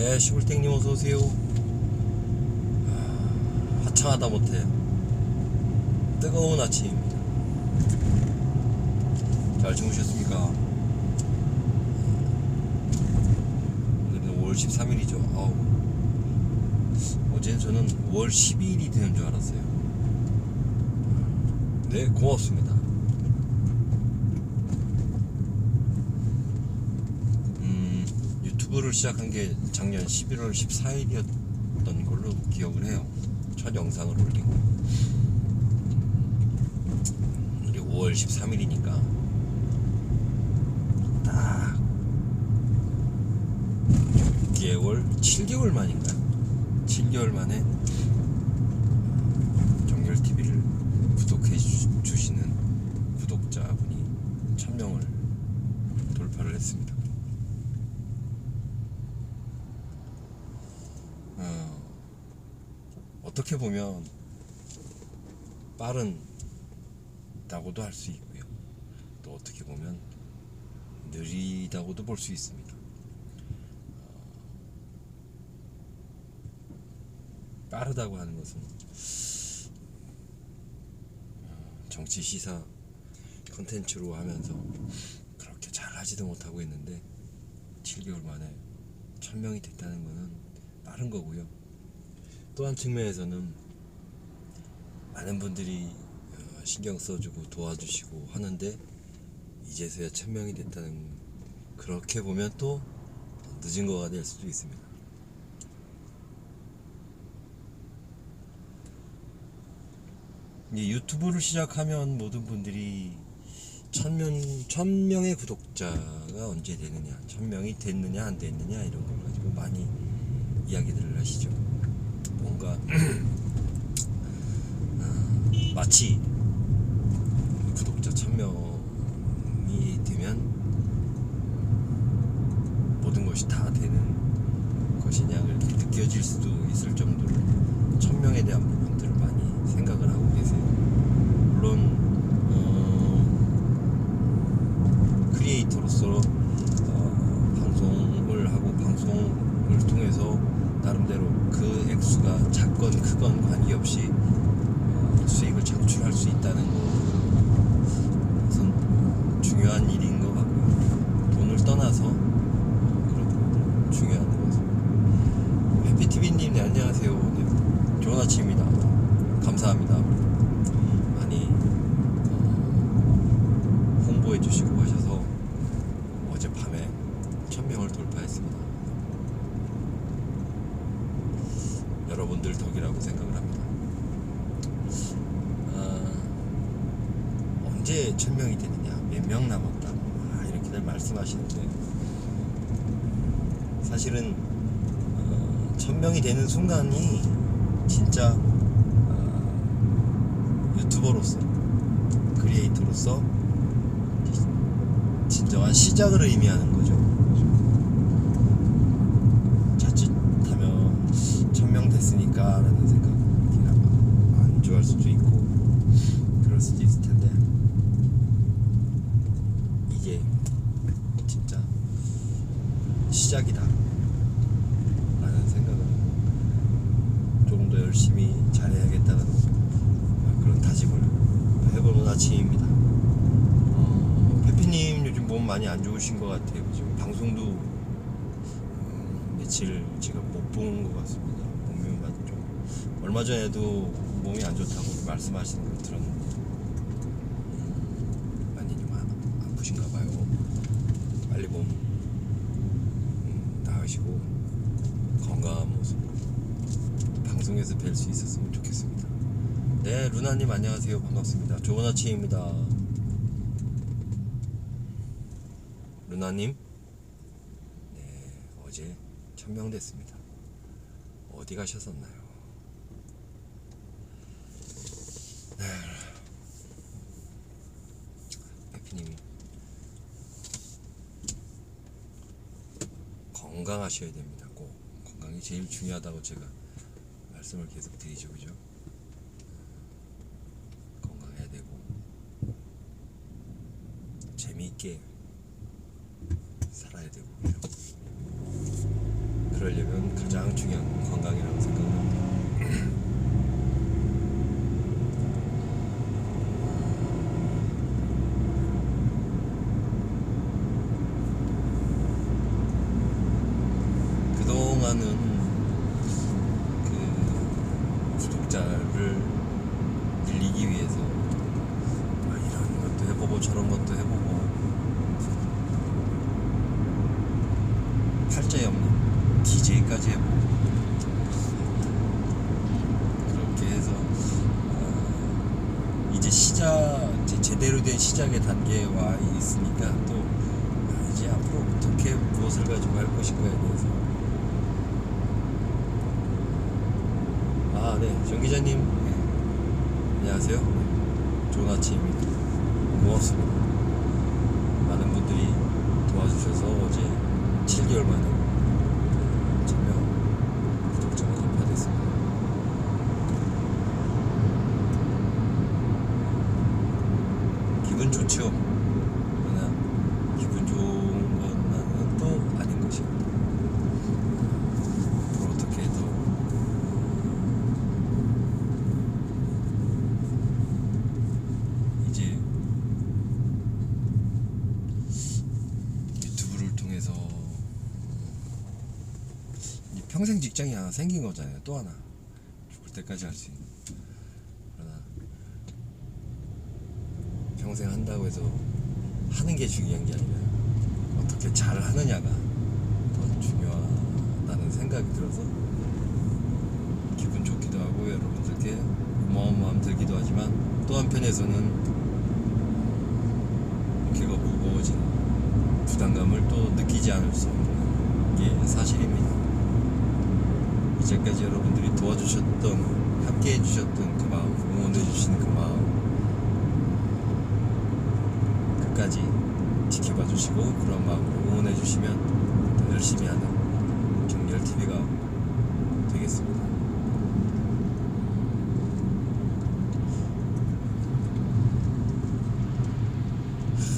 네, 시골땡님 어서 오세요. 아, 화창하다 못해 뜨거운 아침입니다. 잘 주무셨습니까? 오늘은 5월 13일이죠. 아우. 어제 저는 5월 12일이 되는 줄 알았어요. 네, 고맙습니다. 음, 유튜브를 시작한 게 작년 11월 14일이었던 걸로 기억을 해요. 첫 영상을 올린 거. 오늘이 5월 13일이니까 딱 6개월, 7개월 만인가? 7개월 만에 정열 TV를 구독해 주- 주시는 구독자분이 1000명을 돌파를 했습니다. 어, 어떻게 보면 빠른다고도 할 수 있고요. 또 어떻게 보면 느리다고도 볼 수 있습니다. 어, 빠르다고 하는 것은 어, 정치 시사 컨텐츠로 하면서 그렇게 잘 하지도 못하고 있는데 7개월 만에 1000명이 됐다는 것은 빠른 거고요. 또 한 측면에서는 많은 분들이 어, 신경 써주고 도와주시고 하는데 이제서야 1000명이 됐다는 그렇게 보면 또 늦은 거가 될 수도 있습니다. 이 유튜브를 시작하면 모든 분들이 천명 천명의 구독자가 언제 되느냐, 천명이 됐느냐 안 됐느냐 이런 걸 가지고 많이 이야기들을 하시죠. 뭔가 아, 마치 구독자 천명이 되면 모든 것이 다 되는 것이냐 그렇게 느껴질 수도 있을 정도로 천명에 대한 부분들을 많이 생각을 하고 계세요. 물론 어, 크리에이터로서 어, 방송을 하고 방송을 통해서 나름대로 그 액수가 작건 크건 관계없이 어, 수익을 창출할 수 있다는 것은 중요한 일인 것 같고요. 돈을 떠나서 그런 부분들 중요한 것 같습니다. 해피티비님 네, 안녕하세요. 네, 아침입니다. 감사합니다. 많이 어, 홍보해 주시고 하셔서 어젯밤에 1000명을 돌파했습니다. 여러분들 덕이라고 생각을 합니다. 아, 언제 1000명이 되느냐, 몇 명 남았다, 아, 이렇게들 말씀하시는데 사실은 어, 1000명이 되는 순간이 진짜 어, 유튜버로서 크리에이터로서 진정한 시작을 의미하는 거죠. 자칫하면 천명 됐으니까 라는 생각 안 좋아할 수도 있고 그럴 수도 있을 텐데 이게 진짜 시작이다 라는 생각을 조금 더 열심히 잘해야겠다는 그런 다짐을 해보는 아침입니다. 어, 페피님 요즘 몸 많이 안 좋으신 것 같아요. 지금 방송도 음, 며칠 제가 못본것 같습니다. 몸이 좀 얼마 전에도 몸이 안 좋다고 말씀하시는 걸 들었는데 음, 많이 좀 아, 아프신가 봐요. 빨리 몸 음, 나으시고 건강한 모습으로 방송에서 뵐 수 있었으면 좋겠습니다. 네, 루나님 안녕하세요. 반갑습니다. 좋은 아침입니다. 루나님, 네, 어제 천명 됐습니다. 어디 가셨었나요? 네, 해피님이 건강하셔야 됩니다. 꼭 건강이 제일 중요하다고 제가 말씀을 계속 드리죠, 그죠? 건강해야 되고 재미있게 살아야 되고 그죠? 그러려면 가장 중요한 건 건강이라고 생각합니다. 그동안은 그 구독자를 늘리기 위해서 아, 이런 것도 해보고 저런 것도 해보고 팔자에 없는 DJ까지 해보고 그렇게 해서 어, 이제 시작 이제 제대로 된 시작의 단계에 와 있으니까 또 아, 이제 앞으로 어떻게 무엇을 가지고 할 것인가에 대해서 아, 네, 정 기자님. 네. 안녕하세요. 네, 좋은 아침입니다. 고맙습니다. 많은 분들이 도와주셔서 어제 7개월 만에 천명 구독자가 입하됐습니다. 기분 좋죠? 그러나 기분 좋은 것만은 또 아닌 것입니다. 앞으로 어떻게 더 이제 유튜브를 통해서 이제 평생 직장이 하나 생긴 거잖아요. 또 하나 죽을 때까지 할 수 있는. 그러나 평생 한다고 해서 하는 게 중요한 게 아니라 어떻게 잘 하느냐가 더 중요하다는 생각이 들어서 기분 좋기도 하고 여러분들께 고마운 마음 들기도 하지만 또 한편에서는 어깨가 무거워진 부담감을 또 느끼지 않을 수 없는 게 사실입니다. 이제까지 여러분들이 도와주셨던 함께 해 주셨던 그 마음 응원해주신 그 마음 끝까지 지켜봐 주시고 그런 마음으로 응원해 주시면 더 열심히 하는 정렬 TV가 되겠습니다.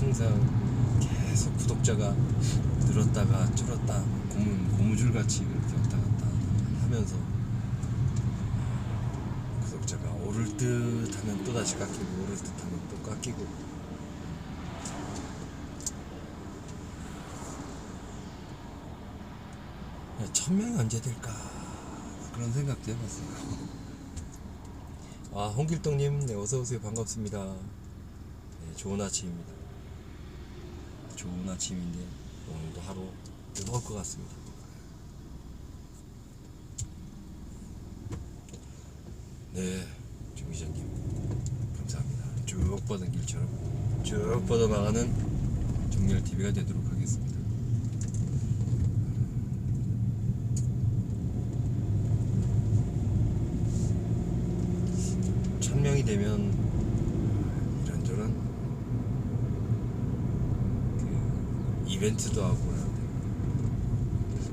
항상 계속 구독자가 늘었다가 줄었다 고무, 고무줄 같이 그렇게 왔다 갔다 하면서 구독자가 오를 듯 하면 또 다시 깎이고 오를 듯 하면 또 깎이고 천 명이 언제 될까 그런 생각도 해봤어요. 아 홍길동님 네 어서 오세요 반갑습니다. 네, 좋은 아침입니다. 좋은 아침인데 오늘도 하루 뜨거울 것 같습니다. 네, 정 기자님 감사합니다. 쭉 뻗은 길처럼 쭉 뻗어나가는 정렬 TV가 되도록 하겠습니다. 천 명이 되면 이런저런 그 이벤트도 하고 그러는데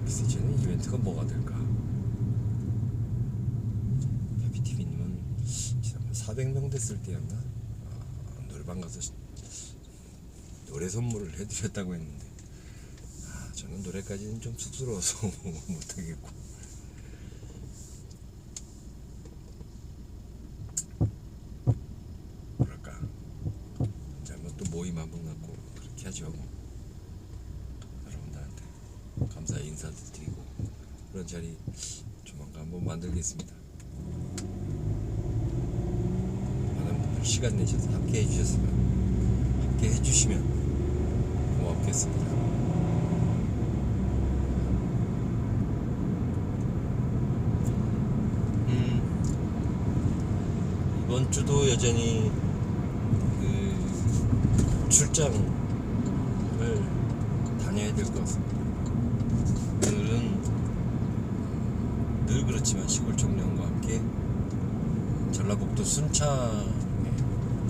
글쎄 저는 이벤트가 뭐가 될까? 지난번 400명 됐을 때였나? 아, 노래방 가서 시- 노래 선물을 해드렸다고 했는데 아, 저는 노래까지는 좀 쑥스러워서 못하겠고 뭐랄까 잘못 또 모임 한번 갖고 하죠 여러분들한테 감사의 인사도 드리고 그런 자리 조만간 한번 만들겠습니다. 많은 분들 시간 내셔서 함께 해주셨으면 함께 해주시면 고맙겠습니다. 음, 이번 주도 여전히 그 출장 을 다녀야 될것 같습니다. 오늘은 늘 그렇지만 시골 청년과 함께 전라북도 순창에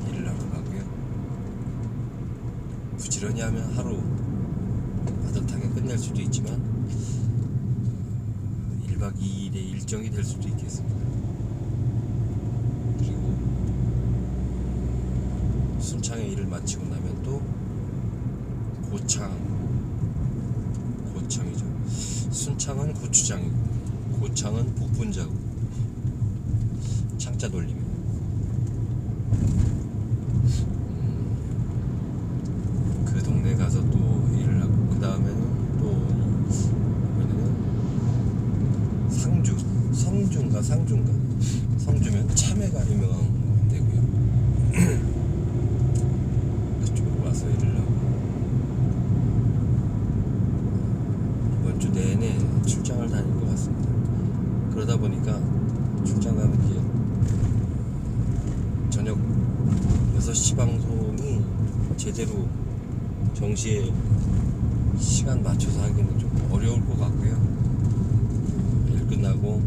일을 하러 가고요. 부지런히 하면 하루 빠듯하게 끝낼 수도 있지만 1박 2일의 일정이 될 수도 있겠습니다. 그리고 순창의 일을 마치고 나면 또 고창 고창이죠. 순창은 고추장이고 고창은 복분자고. 창자 돌림이 음, 그 동네 가서 또 일을 하고 그 다음에는 또 이번에는 상주 성주인가 상주인가. 성주면 참외가 유명한 데고요 그쪽으로 와서 일을 하고 이번 주 내내 출장을 다닐 것 같습니다. 그러다 보니까 출장 가면 이제 저녁 6시 방송이 제대로 정시에 시간 맞춰서 하기는 좀 어려울 것 같고요. 일 끝나고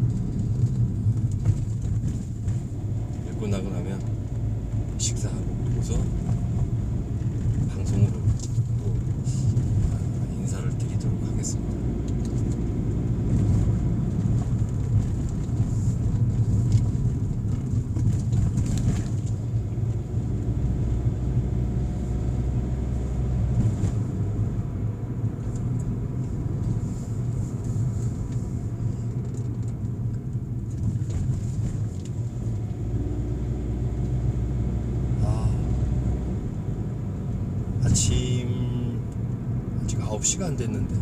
일 끝나고 나면 식사하고 그러고서 방송으로 또 인사를 드리도록 하겠습니다. 아, 아침 아직 9시가 안 됐는데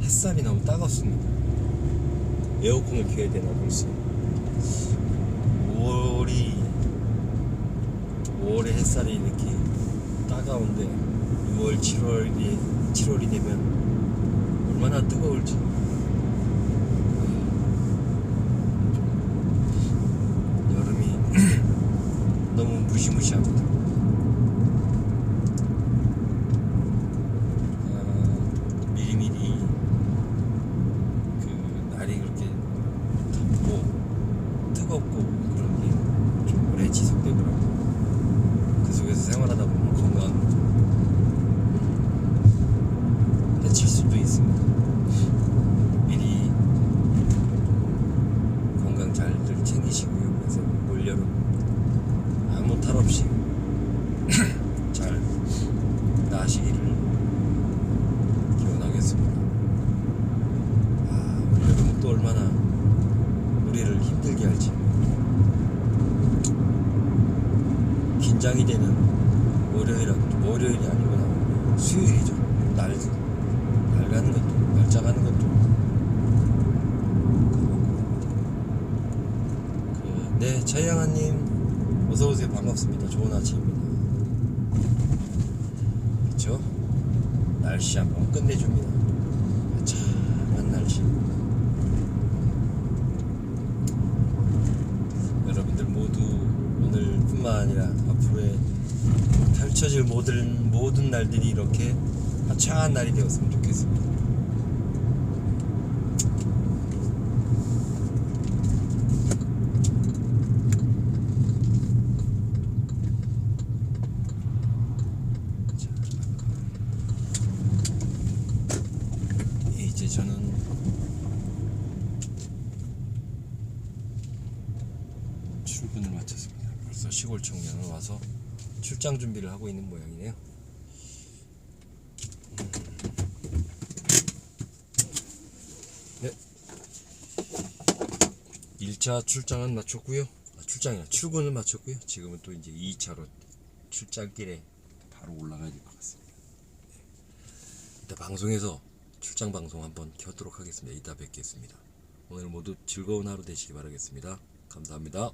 햇살이 너무 따갑습니다. 에어컨을 켜야 되나 벌써. 5월이 5월의 햇살이 이렇게 따가운데 6월, 7월이 7월이 되면 얼마나 뜨거울지. 여름이 너 무 무시무시합니다. 아, 미리미리 그 날이 그렇게 덥고 뜨겁고 그런 게 좀 오래 지속되더라고요. 그 속에서 생활하다 보면 건강 해칠 수도 있습니다. 미리 건강 잘들 챙기시고요. 그래서 올여름 아무 탈 없이 잘 나시기를 기원하겠습니다. 아, 올여름 또 얼마나 우리를 힘들게 할지 긴장이 되는 월요일 월요일이 아니구나 수요일이죠. 날, 날 가는 것도 날짜 가는 것도 그, 네, 차양아님 어서 오세요. 반갑습니다. 좋은 아침입니다. 그렇죠? 날씨 한번 끝내줍니다. 참한 날씨. 여러분들 모두 오늘뿐만 아니라 앞으로의 펼쳐질 모든 모든 날들이 이렇게 화창한 날이 되었으면 좋겠습니다. 자, 이제 저는 출근을 마쳤습니다. 벌써 시골 청년은 와서 출장 준비를 하고 있는 모양이네요. 네. 1차 출장은 마쳤고요. 아, 출장이나 출근을 마쳤고요. 지금은 또 이제 2차로 출장길에 바로 올라가야 될 것 같습니다. 네. 이따 방송에서 출장 방송 한번 켜도록 하겠습니다. 이따 뵙겠습니다. 오늘 모두 즐거운 하루 되시기 바라겠습니다. 감사합니다.